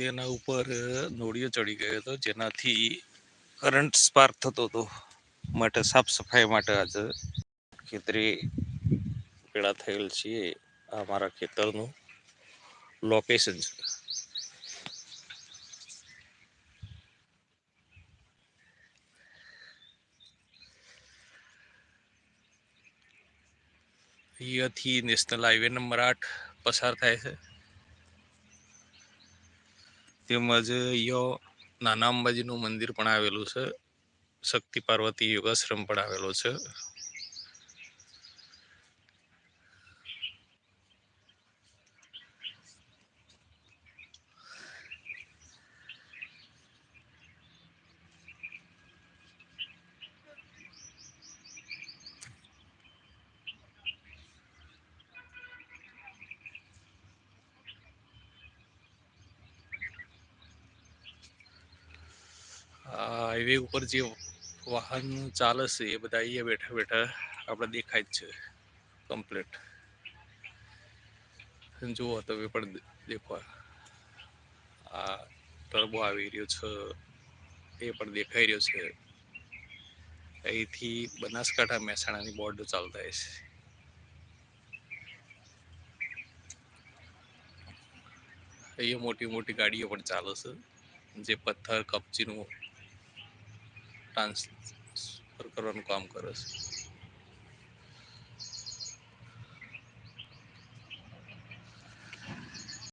તેના ઉપર નોળિયો ચડી ગયો હતો જેનાથી કરંટ સ્પાર્ક થતો હતો. માટે સાફ સફાઈ માટે આજે ખેતરે પેડા થયેલ છે આ મારા ખેતરનું લોકેશન છે. અહીંયાથી નેશનલ હાઈવે નંબર આઠ પસાર થાય છે. તેમજ અહીંયા નાના અંબાજીનું મંદિર પણ આવેલું છે. શક્તિ પાર્વતી યોગાશ્રમ પણ આવેલો છે. હાઈવે ઉપર જે વાહન ચાલે છે, એ બધા અહીંયા બેઠા બેઠા આપણે દેખાય જ છે કમ્પ્લીટ જુઓ તમે પણ દેખો. આ ટર્બો આવી રહ્યો છે, એ પણ દેખાઈ રહ્યો છે. અહીંથી બનાસકાંઠા મહેસાણાની બોર્ડર ચાલતા છે. અહીંયા મોટી મોટી ગાડીઓ પણ ચાલે છે, જે પથ્થર, કપચીનું ટ્રાન્સફર કરવાનું કામ કરે છે.